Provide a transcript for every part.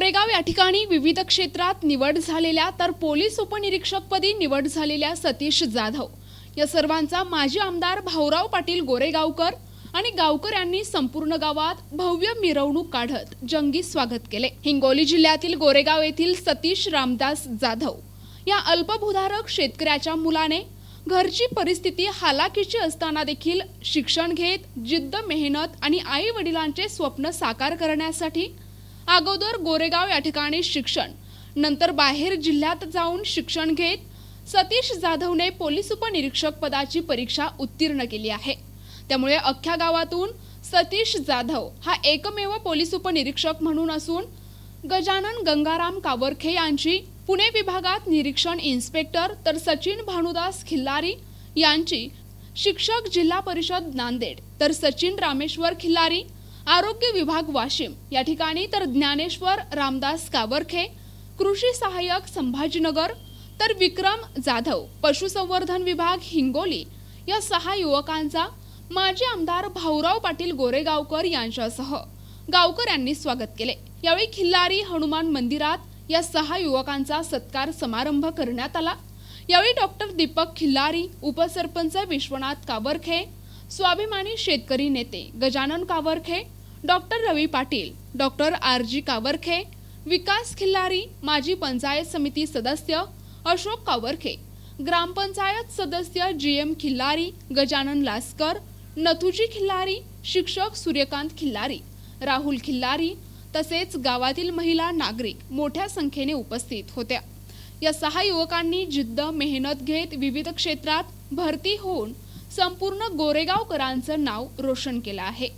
कोरेगाव या ठिकाणी विविध क्षेत्रात निवड झालेल्या तर पोलीस उपनिरीक्षकपदी निवड झालेल्या सतीश जाधव. या सर्वांचा माजी आमदार भाऊराव पाटील गोरेगावकर आणि गावकऱ्यांनी संपूर्ण गावात भव्य मिरवणूक काढत जंगी स्वागत केले. हिंगोली जिल्ह्यातील गोरेगाव येथील सतीश रामदास जाधव या अल्पभूधारक शेतकऱ्याच्या मुलाने घरची परिस्थिती हालाकीची असताना देखील शिक्षण घेत जिद्द मेहनत आणि आई वडिलांचे स्वप्न साकार करण्यासाठी अगोदर गोरेगाव या ठिकाणी शिक्षण नंतर बाहेर जिल्ह्यात जाऊन शिक्षण घेत सतीश जाधवने पोलीस उपनिरीक्षक पदाची परीक्षा उत्तीर्ण केली आहे. त्यामुळे अख्ख्या गावातून सतीश जाधव हा एकमेव पोलीस उपनिरीक्षक म्हणून असून गजानन गंगाराम कावरखे यांची पुणे विभागात निरीक्षण इन्स्पेक्टर तर सचिन भानुदास खिल्लारी यांची शिक्षक जिल्हा परिषद नांदेड तर सचिन रामेश्वर खिल्लारी आरोग्य विभाग वाशिम. या ठिकाणी तर ज्ञानेश्वर रामदास कावरखे कृषी सहाय्यक संभाजीनगर तर विक्रम जाधव पशुसंवर्धन विभाग हिंगोली या सहा युवकांचा माजी आमदार भाऊराव पाटील गोरेगावकर यांच्यासह गावकर यांनी स्वागत केले. यावेळी खिल्लारी हनुमान मंदिरात या सहा युवकांचा सत्कार समारंभ करण्यात आला. यावेळी डॉक्टर दीपक खिल्लारी उपसरपंच विश्वनाथ कावरखे स्वाभिमानी शेतकरी नेते Gajanan Kavarkhe doctor Ravi Patil doctor R G Kavarkhe Vikas Khillari माजी पंचायत समिती सदस्य अशोक कावरखे ग्रामपंचायत सदस्य जी एम खिल्लारी गजानन लासकर नथुजी खिल्लारी शिक्षक सूर्यकांत खिल्लारी राहुल खिल्लारी तसेच गावातील महिला नागरिक मोठ्या संख्येने उपस्थित होत्या. या सहा युवकांनी जिद्द मेहनत घेत विविध क्षेत्रात भरती होऊन संपूर्ण गोरेगावकरांचं नाव रोशन केलं आहे.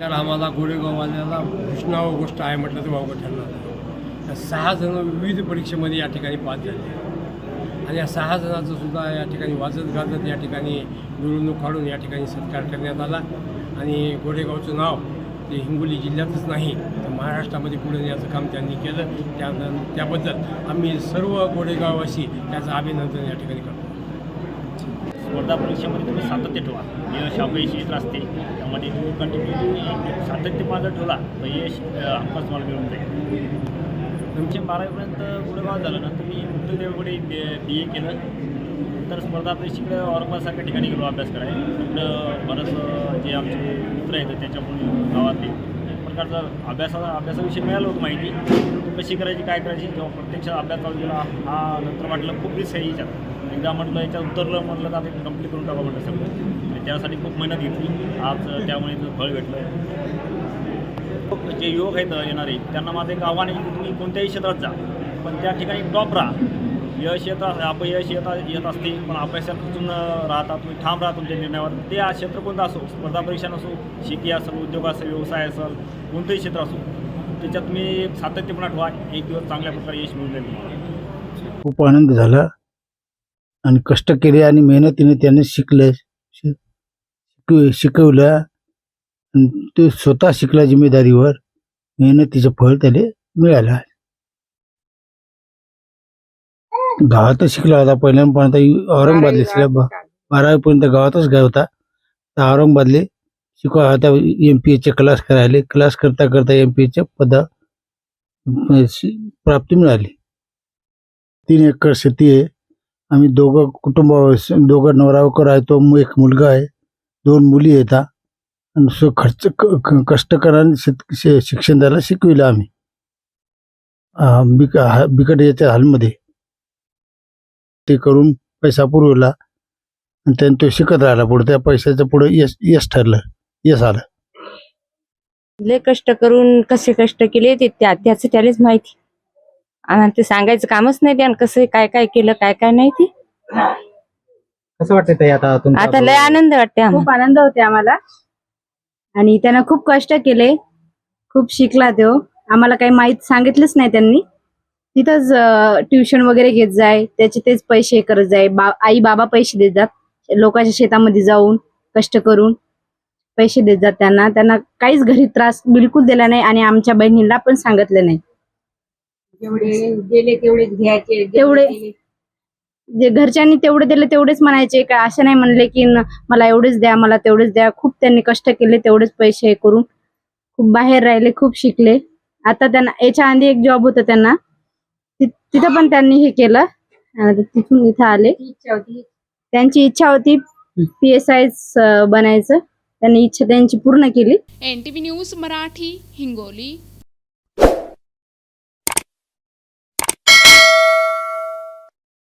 तर आम्हाला गोरेगाववाल्याला भूषणावं गोष्ट आहे म्हटलं तर वावगं ठरणार या सहा जण विविध परीक्षेमध्ये या ठिकाणी पास झाले. आणि या सहा जणांचं सुद्धा या ठिकाणी वाजत गाजत या ठिकाणी मिरवणूक काढून या ठिकाणी सत्कार करण्यात आला. आणि गोरेगावचं नाव ते हिंगोली जिल्ह्यातच नाही तर महाराष्ट्रामध्ये पुढे नेण्याचं काम त्यांनी केलं. त्या त्याबद्दल आम्ही सर्व गोरेगाववासी त्याचं अभिनंदन या ठिकाणी करतो. स्पर्धा परीक्षेमध्ये तुम्ही सातत्य ठेवा. यश अपयश येत असते त्यामध्ये तुम्ही कंटिन्यू सातत्य माझा ठेवला तर यश आमकाच हमखास तुम्हाला मिळून जाईल. तुमचे बारावीपर्यंत गुडेगाव झालं नंतर मी मुक्तदेवकडे बी ए केलं. तर स्पर्धा परीक्षेकडे औरंगाबादसारख्या ठिकाणी गेलो अभ्यास करायला. तिकडं बरंच जे आमचे मित्र आहेत त्याच्यामुळे गावातले प्रकारचा अभ्यासाचा अभ्यासाविषयी मिळालं होतं माहिती. कशी करायची काय करायची जेव्हा प्रत्यक्ष अभ्यास चालू केला हा नंतर म्हटलं खूप रिस्क आहे याच्यात. एकदा म्हटलं याच्यात उतरलं म्हटलं तर आता कंप्लीट करून टाका म्हटलं सगळं. आणि त्यासाठी खूप मेहनत घेतली. आज त्यामुळे फळ भेटलं. जे युवक आहेत येणारे त्यांना माझं एक आव्हान आहे की तुम्ही कोणत्याही क्षेत्रात जा. पण त्या ठिकाणी टॉप राहा. यश येत अपयश येता येत असते पण अपयशात खचून राहता तुम्ही ठाम राहा तुमच्या निर्णयावर. ते आज क्षेत्र कोणतं असो स्पर्धा परीक्षा नसो शेती असेल उद्योग असेल व्यवसाय असेल कोणतंही क्षेत्र असो त्याच्यात तुम्ही सातत्यपणा ठेवा. एक दिवस चांगल्या प्रकारे यश मिळून खूप आनंद झाला. आणि कष्ट केले आणि मेहनतीने त्याने शिकले शिकव- शिकवलं आणि तो स्वतः शिकला जिम्मेदारीवर. मेहनतीचं फळ त्याला मिळालं गावातच शिकला होता पहिल्यांपर्यंत औरंगाबादले शिकला. बारावीपर्यंत गावातच गाव होता. तर औरंगाबादले शिकवा. आता एम पी एचे क्लास करायले. क्लास करता करता एम पी एच्या पदा प्राप्ती मिळाली. तीन एकर शेती आहे. आम्ही दोघं कुटुंब दोघं नवरावकर आहे तो एक मुलगा आहे. दोन मुली येतात आणि सो खर्च क- कष्ट करा शेत- शे- शिक्षण द्यायला शिकविलं आम्ही. बिक बिकट याच्या हालमध्ये. ते करून पैसा पुरवला. आणि त्याने तो शिकत राहिला पुढे. त्या पैशाचं पुढे यश यश ठरलं. यश आलं. लय कष्ट करून कसे कष्ट केले ते त्या त्याचं त्यालाच माहिती. आणि ते सांगायचं कामच नाही त्यानं कसं काय काय केलं काय काय नाही ते. कसं वाटतंय ताई आता तुमचा आता लय आनंद वाटते आम्हाला. खूप आनंद होते आम्हाला. आणि त्यानं खूप कष्ट केले. खूप शिकला तो. आम्हाला काही माहीत सांगितलंच नाही त्यांनी. तिथंच ट्युशन वगैरे घेत जाय त्याचे तेच पैसे करत जाय. बा आई बाबा पैसे देत जात. लोकांच्या शेतामध्ये जाऊन कष्ट करून पैसे देत जात त्यांना. त्यांना काहीच घरी त्रास बिलकुल दिला नाही आणि आमच्या बहिणीला पण सांगितलं नाही. जेवढे गेले तेवढेच घ्यायचे तेवढे. जे घरच्यांनी तेवढे दिले तेवढेच म्हणायचे. का असं नाही म्हणले की न- मला एवढेच द्या मला तेवढेच द्या. खूप त्यांनी कष्ट केले तेवढेच पैसे हे करून. खूप बाहेर राहिले खूप शिकले. आता त्यांना याच्या आधी एक जॉब होता त्यांना. ति- तिथं पण त्यांनी हे केलं. आणि तिथून इथं आले. ती इच्छा होती. त्यांची इच्छा होती पी एस आय बनायचं. त्यांनी इच्छा त्यांची पूर्ण केली. N T V news Marathi Hingoli.